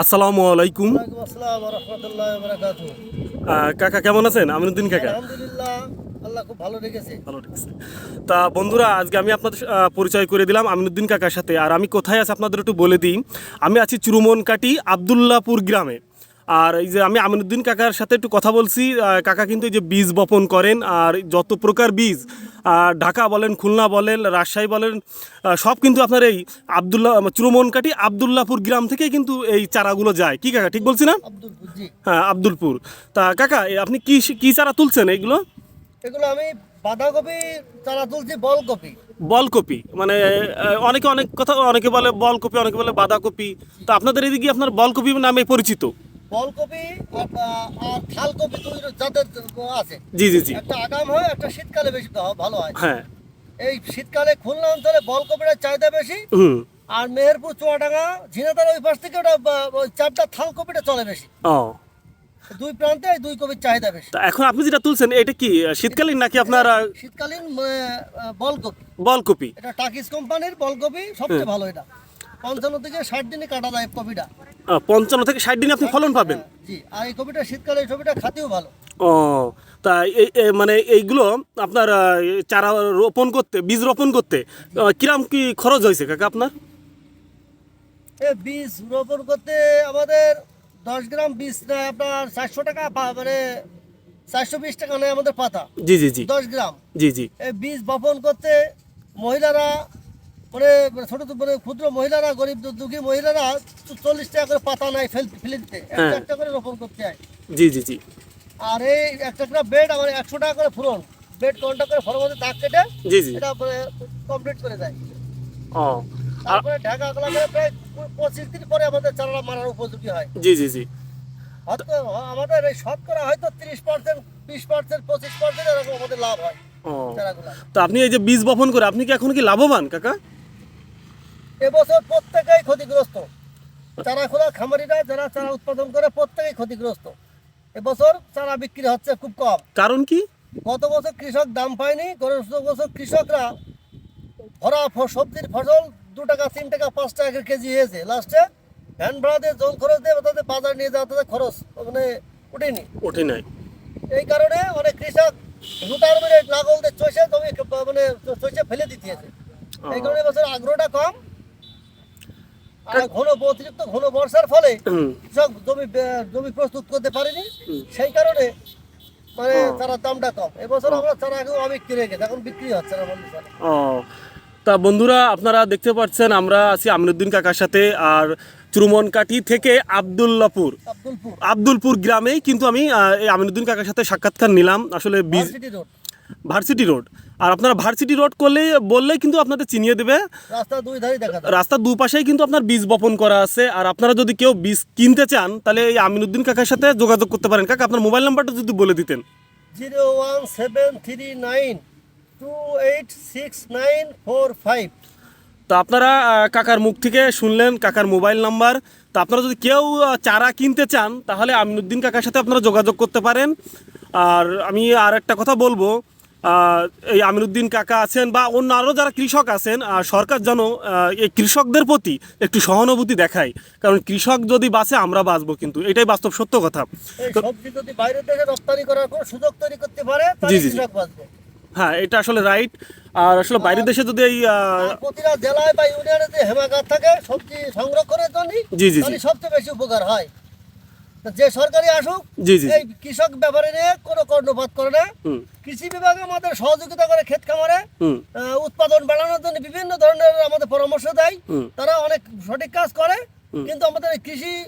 আসসালামু আলাইকুম। কাকা কেমন আছেন? আমিনুদ্দিন কাকা। আল্লাহ খুব ভালো রেখেছে। ভালো ঠিক আছে। তা বন্ধুরা আজকে আমি আপনাদের পরিচয় করে দিলাম আমিনুদ্দিন কাকার সাথে। আর আমি কোথায় আছি আপনাদের একটু বলে দিই। আমি আছি চুরুমনকাটি আবদুল্লাপুর গ্রামে। আর এই যে আমি আমিনুদ্দিন কাকার সাথে একটু কথা বলছি কাকা কিন্তু এই যে বীজ বপন করেন আর যত প্রকার বীজ ঢাকা বলেন খুলনা বলেন রাজশাহী বলেন সব কিন্তু আপনার এই আবদুল্লাহ চুরুমনকাটি আবদুল্লাপুর গ্রাম থেকে কিন্তু এই চারাগুলো যায়। কি কাকা ঠিক বলছি না? হ্যাঁ আব্দুলপুর। তা কাকা আপনি কি কি চারা তুলছেন এইগুলো এগুলো আমি বাঁধাকপি চারা তুলছি বলকপি। বলকপি মানে অনেকে অনেক কথা অনেকে বলে বলকপি অনেকে বলে বাঁধাকপি। তো আপনাদের এদিকে আপনার বলকপি নামে পরিচিত? বলকপি আর থালকপি দুই যাদের আছে। জি জি জি। একটা আগাম হয় একটা শীতকালে বেশি ভালো হয়। হ্যাঁ। এই শীতকালে খুলনা অঞ্চলে বলকপিটার চাহিদা বেশি আর মেহেরপুর চুয়াডাঙ্গা ঝিনাদার ওই পাশ থেকে ওটা ওই চারটা থালকপিটা চলে বেশি। ও। দুই প্রান্তে দুই কপির চাহিদা বেশি। এখন আপনি যেটা তুলছেন এটা কি শীতকালীন নাকি আপনার শীতকালীন বলকপি। বলকপি? এটা টাকিস কোম্পানির বলকপি সবচেয়ে ভালো এটা। পঞ্চান্ন থেকে ষাট দিনে কাটা যায় কপিটা। পঞ্চান্ন থেকে ষাট দিনে আপনি ফলন পাবেন। জি আর এই কপিটা শীতকালে এই কপিটা খাতেও ভালো। ও তা এই মানে এইগুলো আপনার চারা রোপণ করতে বীজ রোপণ করতে কিরাম কি খরচ হয়েছে কাকা আপনার? বীজ রোপণ করতে আমাদের দশ গ্রাম বীজ আপনার চারশো টাকা মানে চারশো বিশ টাকা নেয় আমাদের পাতা। জি জি জি। দশ গ্রাম। জি জি। বীজ বপন করতে মহিলারা মানে ছোট মানে ক্ষুদ্র মহিলারা গরিব দুঃখী মহিলারা চল্লিশ টাকা করে পাতা নাই ফেল ফেলে দিতে। একটা হ্যাঁ। একটা করে রোপণ করতে হয়। জি জি জি। আর এই একটা একটা বেড আমার একশো টাকা করে ফুরন বেড কন্টাক্ট করে ফলের মধ্যে দাগ কেটে জি জি। এটা কমপ্লিট করে দেয়। ও তারপরে ঢাকা গলা করে প্রায় পঁচিশ দিন পরে আমাদের চারাটা মারার উপযোগী হয়। জি জি জি। হয়তো আমাদের এই শতকরা হয়তো তিরিশ পার্সেন্ট বিশ পার্সেন্ট পঁচিশ পার্সেন্ট এরকম আমাদের লাভ হয় তো আপনি এই যে বীজ বপন করে আপনি কি এখন কি লাভবান কাকা? এবছর প্রত্যেকেই ক্ষতিগ্রস্ত। চারা খোলা খামারিরা যারা চারা উৎপাদন করে প্রত্যেকেই ক্ষতিগ্রস্ত। এবছর চারা বিক্রি হচ্ছে খুব কম। কারণ কি? গত বছর কৃষক দাম পায়নি গত বছর কৃষকরা ভরা সবজির ফসল দু টাকা তিন টাকা পাঁচ টাকা কেজি হয়েছে। লাস্টে ভ্যান ভাড়া দিয়ে জল খরচ দিয়ে তাদের বাজার নিয়ে যাওয়া তাদের খরচ মানে উঠেনি ওঠে নাই। এই কারণে অনেক কৃষক রুটার মেরে লাঙ্গল দিয়ে চষে জমি মানে চষে ফেলে দিতেছে এই কারণে এবছর আগ্রহটা কম। ঘন অতিরিক্ত ঘন বর্ষার ফলে কৃষক জমি জমি প্রস্তুত করতে পারেনি। সেই কারণে মানে। দামটা কম। এবছর আমরা চারা কিনে গেছে এখন বিক্রি হচ্ছে না ও। তা বন্ধুরা আপনারা দেখতে পাচ্ছেন আমরা আছি আমিনুদ্দিন কাকার সাথে আর চুরুমনকাটি থেকে আবদুল্লাপুর। আব্দুলপুর। আব্দুলপুর গ্রামেই কিন্তু আমি এই আমিনুদ্দিন কাকার সাথে সাক্ষাৎকার নিলাম। আসলে ভার্সিটি রোড। আর আপনারা ভার্সিটি রোড করলে বললেই কিন্তু আপনাদের চিনিয়ে দেবে। রাস্তা দুই ধারে দেখা দুপাশেই কিন্তু আপনার বীজ বপন করা আছে। আর আপনারা যদি কেউ বীজ কিনতে চান তাহলে এই আমিনুদ্দিন কাকার সাথে যোগাযোগ করতে পারেন। কাকা আপনার মোবাইল নাম্বারটা যদি বলে দিতেন। Zero one seven three nine two eight six nine four five. তো আপনারা কাকার মুখ থেকে শুনলেন কাকার মোবাইল নাম্বার। তো আপনারা যদি কেউ চারা কিনতে চান তাহলে আমিনুদ্দিন কাকার সাথে আপনারা যোগাযোগ করতে পারেন। আর আমি আর একটা কথা বলব এই আমিনুদ্দিন কাকা আছেন বা অন্য আরও যারা কৃষক আছেন সরকার যেন এই কৃষকদের প্রতি একটু সহানুভূতি দেখায়। কারণ কৃষক যদি বাঁচে আমরা বাঁচবো কিন্তু। এটাই বাস্তব সত্য কথা। যদি বাইরের দেশে রপ্তানি করার সুযোগ তৈরি করতে পারে জি, জি, হ্যাঁ এটা আসলে রাইট আর আসলে বাইরের দেশে যদি এই প্রতিটা জেলায় বা ইউনিয়নে যে হেমাগার থাকে সবজি সংরক্ষণের জন্য জি, জি। সবচেয়ে বেশি উপকার হয়। যে সরকারি আসুক এই কৃষক ব্যাপারে নিয়ে কোনো কর্ণপাত করে না। কৃষি বিভাগ আমাদের সহযোগিতা করে ক্ষেত খামারে উৎপাদন বাড়ানোর জন্য বিভিন্ন ধরনের আমাদের পরামর্শ দেয়। তারা অনেক সঠিক কাজ করে কিন্তু আমাদের কৃষি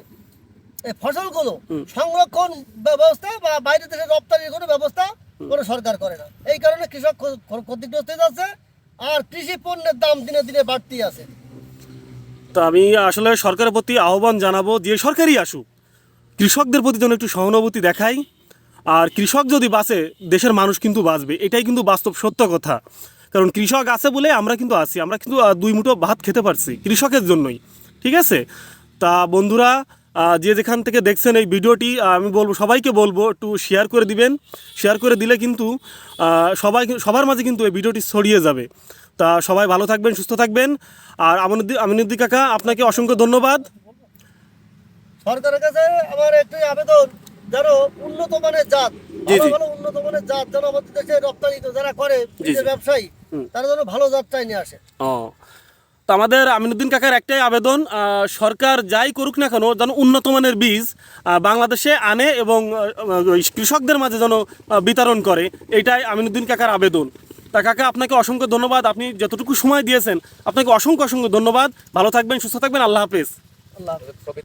ফসলগুলো সংরক্ষণ ব্যবস্থা বা বাইরে থেকে রপ্তানির কোনো ব্যবস্থা কোনো সরকার করে না। এই কারণে কৃষক ক্ষ- ক্ষ- ক্ষতিগ্রস্ত হয়ে যাচ্ছে আর কৃষি পণ্যের দাম দিনে দিনে বাড়তি আছে। তো আমি আসলে সরকারের প্রতি আহ্বান জানাব যে সরকারই আসুক। কৃষকদের প্রতি যেন একটু সহানুভূতি দেখাই, আর কৃষক যদি বাঁচে, দেশের মানুষ কিন্তু বাঁচবে। এটাই কিন্তু বাস্তব সত্য কথা। কারণ কৃষক আছে বলে আমরা কিন্তু আছি। আমরা কিন্তু দুই মুঠো ভাত খেতে পারছি কৃষকের জন্যই। ঠিক আছে? তা বন্ধুরা যে যেখান থেকে দেখছেন এই ভিডিওটি আমি বলব, সবাইকে বলব একটু শেয়ার করে দিবেন। শেয়ার করে দিলে কিন্তু সবাই সবার মাঝে কিন্তু এই ভিডিওটি ছড়িয়ে যাবে। তা সবাই ভালো থাকবেন, সুস্থ থাকবেন। আর আমিনুদ্দিন আমিনুদ্দিন কাকা, আপনাকে অসংখ্য ধন্যবাদ। সরকারের কাছে আমার একটি আবেদন যেন উন্নত মানের জাত উন্নত মানের জাত যেন আমাদের দেশে রপ্তানি যারা করে। ব্যবসায়ী। তারা যেন ভালো জাতটাই নিয়ে আসে তো আমাদের আমিনুদ্দিন কাকার একটাই আবেদন সরকার যাই করুক না কেন যেন উন্নত মানের বীজ বাংলাদেশে আনে এবং কৃষকদের মাঝে যেন বিতরণ করে এটাই আমিনুদ্দিন কাকার আবেদন তা কাকা আপনাকে অসংখ্য ধন্যবাদ আপনি যতটুকু সময় দিয়েছেন আপনাকে অসংখ্য অসংখ্য ধন্যবাদ ভালো থাকবেন সুস্থ থাকবেন আল্লাহ হাফেজ আল্লাহ হাফেজ।